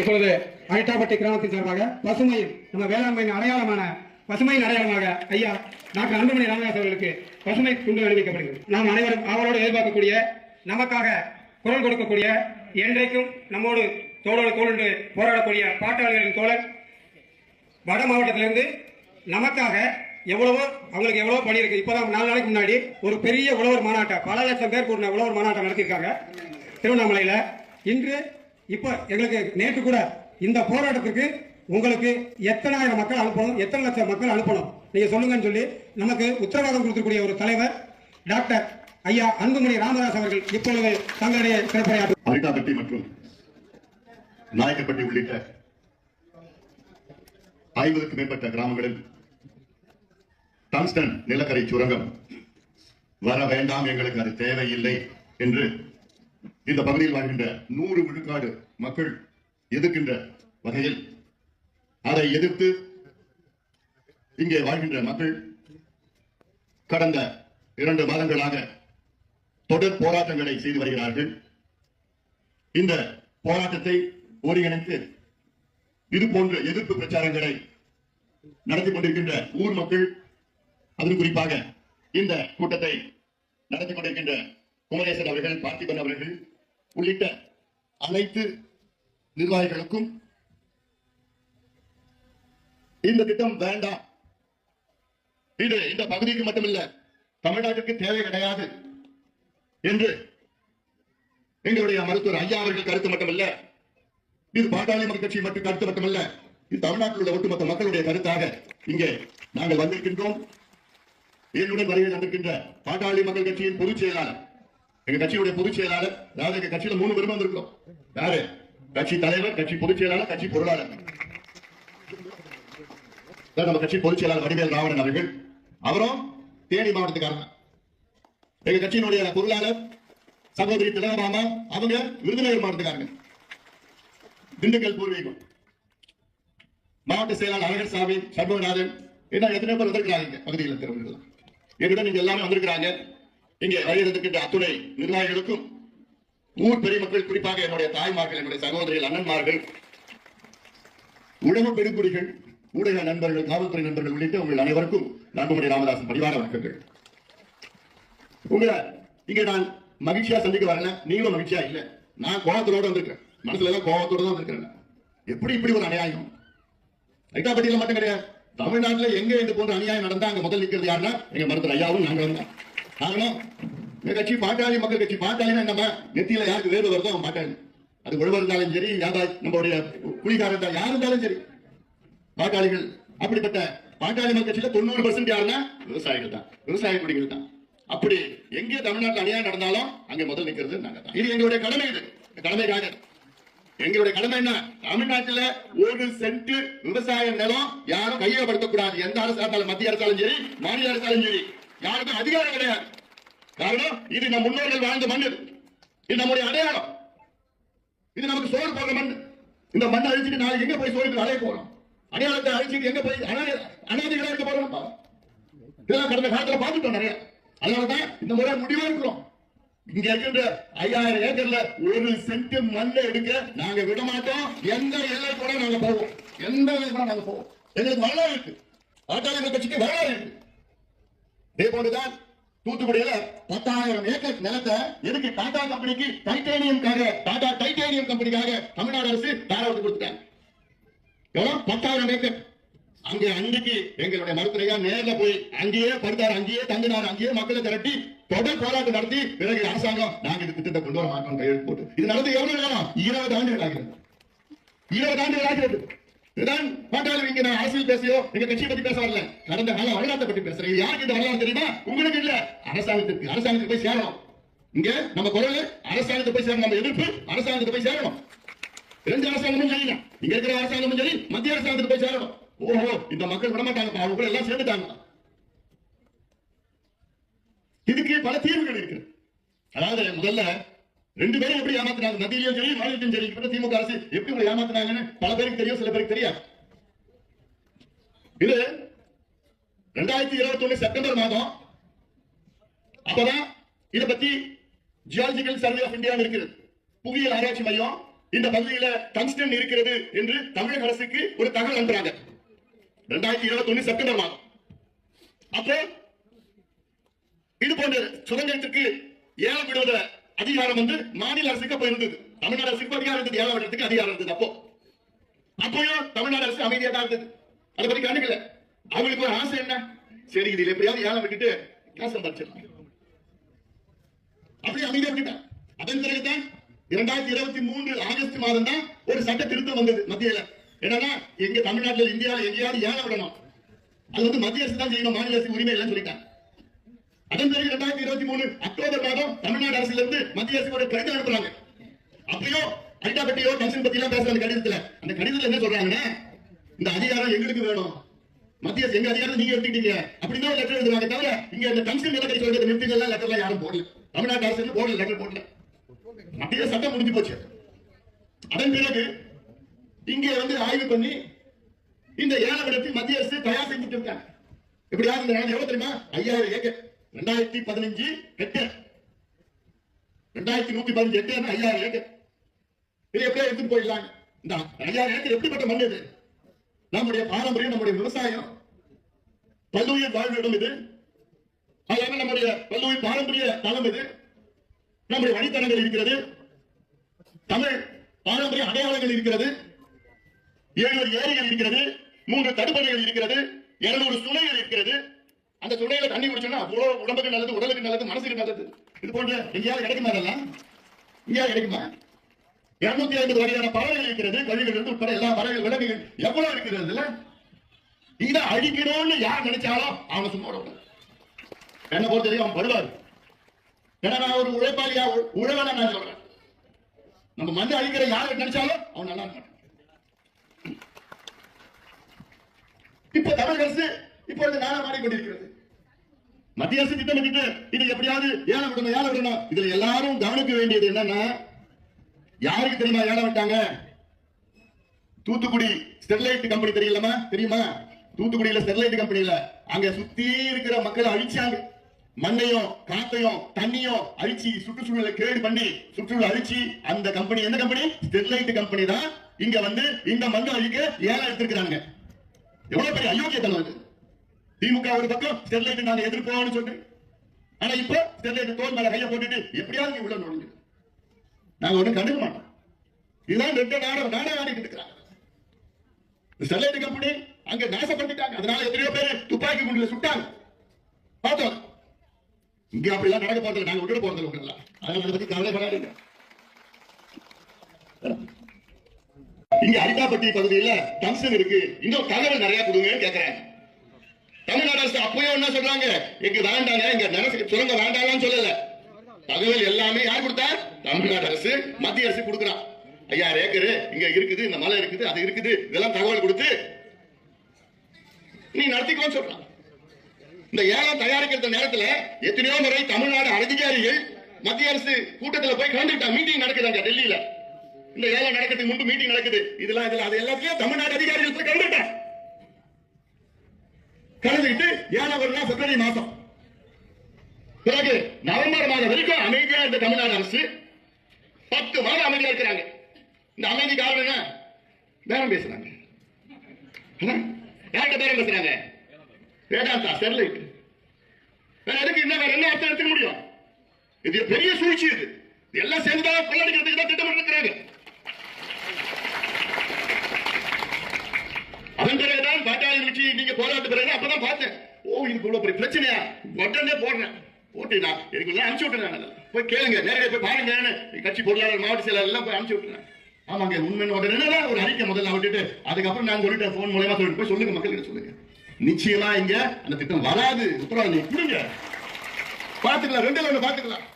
இப்பொழுது அழைட்டாப்பட்டி கிராமத்தின் சார்பாக பசுமையின் நம்ம வேளாண்மையின் அடையாளமான பசுமையின் அடையாளமாக ஐயா டாக்டர் அன்புமணி ராமதாஸ் அவர்களுக்கு பசுமை துண்டு அறிவிக்கப்படுகிறது. நாம் அனைவரும் அவரோடு எதிர்பார்க்கக்கூடிய நமக்காக குரல் கொடுக்கக்கூடிய என்றைக்கும் நம்மோடு தோளோடு தோளொன்று போராடக்கூடிய பாட்டாளிகளின் தோழர் வட மாவட்டத்திலிருந்து நமக்காக எவ்வளவோ அவங்களுக்கு எவ்வளவோ பணி இருக்கு. இப்போதான் நாலு நாளைக்கு முன்னாடி ஒரு பெரிய உழவர் மாநாட்டம் பல லட்சம் பேர் கூடின உழவர் மாநாட்டம் நடத்தியிருக்காங்க. திருவண்ணாமலையில் இன்று இப்போ எங்களுக்கு நேற்று கூட இந்த போராட்டத்துக்கு உங்களுக்கு எத்தனாயிரம் மக்கள் அனுப்பணும் எத்தனை லட்சம் மக்கள் அனுப்பணும்? நீங்க சொல்லுங்கன்னு சொல்லி நமக்கு உத்தரவாதம் கொடுக்கக்கூடிய ஒரு தலைவர் டாக்டர் ஐயா அன்புமணி ராமதாஸ் அவர்கள் இப்பொழுது தங்களுடைய சிறப்புரையாற்று அரிட்டாப்பட்டி மற்றும் நாயக்கப்பட்டி உள்ளிட்ட ஐம்பதுக்கு மேற்பட்ட கிராமங்களில் டங்ஸ்டன் நிலக்கரை சுரங்கம். வர வேண்டாம் எங்களுக்கு அது தேவையில்லை என்று இந்த பகுதியில் வாழ்கின்ற நூறு விழுக்காடு மக்கள் எதிர்க்கின்ற வகையில் அதை எதிர்த்து இங்கே வாழ்கின்ற மக்கள் கடந்த இரண்டு மாதங்களாக தொடர் போராட்டங்களை செய்து வருகிறார்கள். இந்த போராட்டத்தை ஒருங்கிணைத்து இது போன்ற எதிர்ப்பு பிரச்சாரங்களை நடத்தி கொண்டிருக்கின்ற ஊர் மக்கள் அதில் குறிப்பாக இந்த கூட்டத்தை நடத்தி கொண்டிருக்கின்ற குமரேசன் அவர்கள் பார்த்திபன் அவர்கள் உள்ளிட்ட அனைத்து நிர்வாகிகளுக்கும் இந்த திட்டம் வேண்டாம் இது இந்த பகுதிக்கு மட்டுமில்ல தமிழ்நாட்டிற்கு தேவை கிடையாது என்று எங்களுடைய மருத்துவர் ஐயா அவர்கள் கருத்து மட்டுமல்ல இது பாட்டாளி மக்கள் கட்சி மட்டும் கருத்து மட்டுமல்ல இது தமிழ்நாட்டில் உள்ள ஒட்டுமொத்த மக்களுடைய கருத்தாக இங்கே நாங்கள் வந்திருக்கின்றோம். என்னுடன் வருகை வந்திருக்கின்ற பாட்டாளி மக்கள் கட்சியின் பொதுச் செயலாளர் எங்க கட்சியுடைய பொதுச் செயலாளர் அதாவது எங்க கட்சியில மூணு பேரும் வந்திருக்கோம் யாரு? கட்சி தலைவர் கட்சி பொதுச் செயலாளர் கட்சி பொருளாளர். நம்ம கட்சி பொதுச் செயலாளர் வடிவேல் ராவணன் அவர்கள். அவரும் தேனி மாவட்டத்துக்காரங்க எங்க கட்சியினுடைய பொருளாளர் சகோதரி திலகராமா அவங்க விருதுநகர் மாவட்டத்துக்காரங்க. திண்டுக்கல் பூர்வீகம். மாவட்ட செயலாளர் அழகர் சாமி சண்முகநாதன் என்ன எத்தனை பேர் வந்திருக்கிறாங்க பகுதியில் இருக்கிறவர்கள் என்னுடன் நீங்க எல்லாமே வந்திருக்கிறாங்க. இங்கே வழியிருக்கின்ற அத்துணை நிர்வாகிகளுக்கும் ஊர் பெரிய மக்கள் குறிப்பாக என்னுடைய தாய்மார்கள் என்னுடைய சகோதரிகள் அண்ணன்மார்கள் உடம்பு பெருங்குடிகள் ஊடக நண்பர்கள் காவல்துறை நண்பர்கள் உள்ளிட்ட உங்கள் அனைவருக்கும் நண்புமணி ராமதாசன் பரிவார வணக்கங்கள். உங்களை இங்க நான் மகிழ்ச்சியா சந்திக்க வரல நீங்களும் மகிழ்ச்சியா இல்ல. நான் கோபத்தோட வந்திருக்கேன் மனசுல எல்லாம் கோபத்தோட தான் வந்திருக்கிறேன் எப்படி இப்படி ஒரு அநியாயம்? ஐட்டாப்பட்டியில மட்டும் கிடையாது. தமிழ்நாட்டுல எங்க இந்த போன்ற அநியாயம் நடந்தா அங்க முதல் நிக்கிறது யாருன்னா எங்க மருத்துவர் ஐயாவும் நாங்களும் தான். காரணம் இந்த கட்சி பாட்டாளி மக்கள் கட்சி பாட்டாளினா நம்ம நெத்தியில யாருக்கு வேறு வருதோ அவன் பாட்டாளி. அது உழவர் இருந்தாலும் சரி யாரா நம்மளுடைய குடிகாரன் இருந்தாலும் யார் இருந்தாலும் சரி. பாட்டாளிகள் அப்படிப்பட்ட பாட்டாளி மக்கள் கட்சியில தொண்ணூறு பர்சன்ட் யாருன்னா விவசாயிகள் தான். விவசாய குடிகள் தான். அப்படி எங்கே தமிழ்நாட்டில் அநியாயம் நடந்தாலும் அங்கே முதல் நிற்கிறது நாங்க தான். இது எங்களுடைய கடமை இது. கடமைக்காக. எங்களுடைய கடமை என்ன? தமிழ்நாட்டில் ஒரு சென்ட் விவசாய நிலம் யாரும் கையகப்படுத்தக்கூடாது. எந்த அரசு இருந்தாலும் மத்திய அரசாலும் சரி மாநில அரசாலும் சரி. யாருக்கும் அதிகாரம் கிடையாது. காரணம் இது நம் முன்னோர்கள் வாழ்ந்த மண் இது. நம்முடைய அடையாளம். இது நமக்கு சோறு போடுற மண். இந்த மண்ணை அழிச்சிட்டு நாளைக்கு எங்க போய் சோறுக்கு அலைய போறோம் அடையாளத்தை அழிச்சிட்டு எங்க போய் அனாதை- அனாதைகளா இருக்க போறோம் இதெல்லாம் கடந்த காலத்துல பார்த்துட்டோம் நிறைய. அதனாலதான் இந்த முறை முடிவா இருக்கிறோம். இங்க இருக்கின்ற ஐயாயிரம் ஏக்கர்ல ஒரு சென்ட் மண்ணை எடுக்க நாங்க விட மாட்டோம். எந்த எல்லை கூட நாங்க போவோம். எந்த எல்லை கூட நாங்க போவோம். எங்களுக்கு வரலாறு இருக்கு. பாட்டாளி கட்சிக்கு வரலாறு இருக்கு. இதே போன்றுதான் தூத்துக்குடியில பத்தாயிரம் ஏக்கர் நிலத்தை எதுக்கு டாடா கம்பெனிக்கு டைட்டேனியம்காக டாடா டைட்டேனியம் கம்பெனிக்காக தமிழ்நாடு அரசு தாராவத்து கொடுத்துட்டாங்க. எவ்வளவு பத்தாயிரம் ஏக்கர். அங்க அன்றைக்கு எங்களுடைய மருத்துவையா நேரில் போய் அங்கேயே படுத்தார் அங்கேயே தங்கினார் அங்கேயே மக்களை திரட்டி தொடர் போராட்டம் நடத்தி பிறகு அரசாங்கம் நாங்க இந்த திட்டத்தை கொண்டு வர மாட்டோம் கையெழுத்து போட்டு. இது நடந்து எவ்வளவு நேரம்? இருபது ஆண்டுகள் ஆகிறது. இருபது ஆண்டுகள் ஆகிறது. இதுதான் பாட்டாளி இங்க நான் அரசியல் பேசியோ எங்க கட்சியை பத்தி பேச வரல. கடந்த கால வரலாற்றை பற்றி பேசுறேன். இது யாருக்கு இந்த வரலாறு தெரியுமா? உங்களுக்கு இல்ல. அரசாங்கத்துக்கு அரசாங்கத்துக்கு போய் சேரணும். இங்க நம்ம குரல் அரசாங்கத்தை போய் சேரணும். நம்ம எதிர்ப்பு அரசாங்கத்தை போய் சேரணும். ரெண்டு அரசாங்கமும் சரி இங்க இருக்கிற அரசாங்கமும் சரி மத்திய அரசாங்கத்துக்கு போய் சேரணும். ஓஹோ இந்த மக்கள் விட மாட்டாங்க அவங்க கூட எல்லாம் சேர்ந்துட்டாங்க. இதுக்கு பல தீர்வுகள் இருக்கு அதாவது முதல்ல ரெண்டு பேரும் எப்படி ஏமாத்தினாங்க? மத்தியிலும் சரி மாநிலத்திலும் சரி. இப்ப திமுக அரசு எப்படி உங்களை ஏமாத்துனாங்கன்னு பல பேருக்கு தெரியும் சில பேருக்கு தெரியாது. இது ரெண்டாயிரத்தி இருபத்தி ஒண்ணு செப்டம்பர் மாதம். அப்பதான் இதை பத்தி ஜியாலஜிக்கல் சர்வே ஆஃப் இந்தியா இருக்கிறது புவியியல் ஆராய்ச்சி மையம் இந்த பகுதியில டங்ஸ்டன் இருக்கிறது என்று தமிழக அரசுக்கு ஒரு தகவல் அனுப்புறாங்க. ரெண்டாயிரத்தி இருபத்தி ஒண்ணு செப்டம்பர் மாதம். அப்போ இது போன்ற சுதந்திரத்திற்கு ஏலம் விடுவதை அதிகாரம் வந்து மாநில அரசுக்கு அப்ப இருந்தது. தமிழ்நாடு அரசுக்கு அதிகாரம் இருந்தது. ஏலம் விடுறதுக்கு அதிகாரம் இருந்தது அப்போ. அப்பயும் தமிழ்நாடு அரசு அமைதியா தான் இருந்தது. அதை பத்தி கண்டுக்கல. அவங்களுக்கு ஒரு ஆசை என்ன? சரி இதுல எப்படியாவது ஏலம் விட்டுட்டு காசு சம்பாதிச்சிடலாம் அப்படியே அமைதியா விட்டுட்டான் அதன் பிறகுதான் இரண்டாயிரத்தி இருபத்தி மூன்று ஆகஸ்ட் மாதம் தான் ஒரு சட்ட திருத்தம் வந்தது மத்தியில என்னன்னா எங்க தமிழ்நாட்டுல இந்தியாவில் எங்கேயாவது ஏலம் விடணும். அது வந்து மத்திய அரசு தான் செய்யணும். மாநில அரசு உரிமை இல்லைன்னு சொல்லிட்டாங்க. அதன் பிறகு இரண்டாயிரத்தி இருபத்தி மூணு அக்டோபர் மாதம் தமிழ்நாடு அரசுல இருந்து மத்திய அரசு ஒரு கடிதம் அனுப்புறாங்க. அப்பயும் அல்டா பத்தியோ டங்ஷன் பத்தி எல்லாம் பேசுற அந்த கடிதத்துல. அந்த கடிதத்துல என்ன சொல்றாங்கன்னா இந்த அதிகாரம் எங்களுக்கு வேணும். மத்திய அரசு எங்க அதிகாரம் நீங்க எடுத்துக்கிட்டீங்க. அப்படின்னு ஒரு லெட்டர் எழுதுறாங்க தவிர இங்க இந்த டங்ஷன் நிலக்கரி சொல்றது நிறுத்துங்கலாம் லெட்டர்லாம் யாரும் போடல. தமிழ்நாட்டு அரசு போடல லெட்டர் போடல. மத்திய சட்டம் முடிஞ்சு போச்சு. அதன் பிறகு இங்கே வந்து ஆய்வு பண்ணி இந்த ஏலவிடத்தை மத்திய அரசு தயார் செஞ்சுட்டு இருக்காங்க. எப்படியாவது இந்த எவ்வளவு தெரியுமா? ஐயாயிரம் ஏக்கர். ரெண்டாயிரத்தி பதினஞ்சு ஹெக்டேர் ரெண்டாயிரத்தி நூத்தி பதினஞ்சு ஹெக்டேர் ஐயாயிரம் ஏக்கர். இது எப்படியா எடுத்துட்டு போயிடலாம்? இந்த ஐயாயிரம் ஏக்கர் எப்படிப்பட்ட மண் இது? நம்முடைய பாரம்பரியம் நம்முடைய விவசாயம். பல்லுயிர் வாழ்விடம் இது. அதனால நம்முடைய பல்லுயிர் பாரம்பரிய தளம் இது. நம்முடைய வழித்தனங்கள் இருக்கிறது. தமிழ் பாரம்பரிய அடையாளங்கள் இருக்கிறது. ஏழு ஏரிகள் இருக்கிறது. மூன்று தடுப்பணைகள் இருக்கிறது. இருநூறு சுனைகள் இருக்கிறது. அந்த துணையில தண்ணி குடிச்சோம்னா அவ்வளோ உடம்புக்கு நல்லது உடலுக்கு நல்லது மனசுக்கு நல்லது. இது போன்ற எங்கேயாவது கிடைக்குமா அதெல்லாம்? எங்கேயாவது கிடைக்குமா? இருநூத்தி ஐம்பது வகையான பறவைகள் இருக்கிறது கழிவுகள் இருந்து உட்பட எல்லா பறவைகள் விலங்குகள் எவ்வளவு இருக்குது அதுல? இதை அழிக்கணும்னு யார் நினைச்சாலும் அவனை சும்மா விடக்கூடாது என்ன பொறுத்த வரைக்கும் அவன் படுவார். ஏன்னா நான் ஒரு உழைப்பாளியா உ- நான் சொல்றேன். நம்ம மண்ணை அழிக்கிற யார் நினைச்சாலும் அவன் நல்லா இருக்க இப்ப தமிழக அரசு இப்பொழுது நாளா மாறிக்கொண்டிருக்கிறது மத்திய அரசு திட்டமிட்டு இது எப்படியாவது ஏழை விடணும் ஏழை விடணும். இதுல எல்லாரும் கவனிக்க வேண்டியது என்னன்னா யாருக்கு தெரியுமா ஏழை விட்டாங்க? தூத்துக்குடி ஸ்டெர்லைட் கம்பெனி தெரியலமா தெரியுமா? தூத்துக்குடியில ஸ்டெர்லைட் கம்பெனியில அங்க சுத்தி இருக்கிற மக்களை அழிச்சாங்க. மண்ணையும் காத்தையும் தண்ணியும் அழிச்சு சுற்றுச்சூழலை கேடு பண்ணி சுற்றுச்சூழல் அழிச்சு அந்த கம்பெனி எந்த கம்பெனி? ஸ்டெர்லைட் கம்பெனி தான் இங்க வந்து இந்த மண்ணை அழிக்க ஏழை எடுத்திருக்கிறாங்க. எவ்வளவு பெரிய அயோக்கியத்தனம் அது. திமுக ஒரு பக்கம் ஸ்டெர்லைட் நாங்க எதிர்ப்போம்னு சொல்றேன் ஆனா இப்போ ஸ்டெர்லைட் தோல் மேல கைய போட்டுட்டு எப்படியாவது நீ உள்ள நுழைஞ்சு. நாங்க ஒண்ணும் கண்டுக்க மாட்டோம். இதுதான் ரெண்டு நாடகம் நாடகம் ஆடிக்கிட்டு இருக்கிறாங்க. ஸ்டெர்லைட் கம்பெனி அங்க நாசப்படுத்திட்டாங்க. அதனால எத்தனையோ பேர் துப்பாக்கி குண்டுல சுட்டாங்க. பார்த்தோம். இங்க அப்படிலாம் நடக்க போறது நாங்க விட்டுட்டு போறது உங்களை அதனால அதை பத்தி கவலைப்படாதீங்க. இங்க அரிதாப்பட்டி பகுதியில டங்ஸ்டன் இருக்கு. இன்னும் தகவல் நிறைய கொடுங்கன்னு கேக்குறேன் தமிழ்நாடு அரசு அப்பயும் என்ன சொல்றாங்க. இங்க வேண்டாங்க இங்க நினைச்சு சுரங்க வேண்டாம்னு சொல்லல. தகவல் எல்லாமே யார் கொடுத்தா? தமிழ்நாடு அரசு மத்திய அரசு கொடுக்குறான் ஐயாயிரம் ஏக்கரு இங்க இருக்குது இந்த மலை இருக்குது அது இருக்குது. இதெல்லாம் தகவல் கொடுத்து நீ நடத்திக்கோன்னு சொல்றான். இந்த ஏலம் தயாரிக்கிற நேரத்துல எத்தனையோ முறை தமிழ்நாடு அதிகாரிகள் மத்திய அரசு கூட்டத்துல போய் கலந்துட்டா மீட்டிங் நடக்குது அங்க டெல்லியில. இந்த ஏலம் நடக்கிறதுக்கு முன்பு மீட்டிங் நடக்குது. இதெல்லாம் இதுல அது எல்லாத்தையும் தமிழ்நாடு அதிகாரிகள் ஏழாவது கலந்துட்டாங்க பிப்ரவரி மாசம் பிறகு நவம்பர் மாதம் வரைக்கும் அமைதியா இருந்த தமிழ்நாடு அரசு பத்து மாதம் அமைதியா இருக்கிறாங்க. இந்த அமைதி காரணம் என்ன பேரம் பேசுறாங்க. யார்கிட்ட பேரம் பேசுறாங்க? வேதாந்தா ஸ்டெர்லைட் வேற எதுக்கு என்ன வேற என்ன அர்த்தம் எடுத்துக்க முடியும்? இது பெரிய சூழ்ச்சி இது. எல்லாம் சேர்ந்துதான் கொள்ளடிக்கிறதுக்கு தான் திட்டமிட்டு இருக்கிறாங்க. அதன் பிறகுதான் பாட்டாளி நீங்க போராட்ட பிறகு அப்பதான் பார்த்தேன். ஓ இது இவ்வளவு பெரிய பிரச்சனையா? உடனே போடுறேன். போட்டு எனக்கு எல்லாம் அனுப்பிச்சு விட்டுறேன் போய் கேளுங்க. நேரடியாக போய் பாருங்க. கட்சி பொருளாளர் மாவட்ட செயலாளர் எல்லாம் போய் அனுப்பிச்சு விட்டுறேன். ஆமாங்க உண்மை உடனே ஒரு அறிக்கை முதல்ல விட்டுட்டு அதுக்கப்புறம் நான் சொல்லிட்டேன் போன் மூலயமா சொல்லிட்டு. போய் சொல்லுங்க மக்கள்கிட்ட சொல்லுங்க. நிச்சயமா இங்க அந்த திட்டம் வராது. உத்தரவாதம் கொடுங்க. பாத்துக்கலாம் ரெண்டு பாத்துக்கலாம்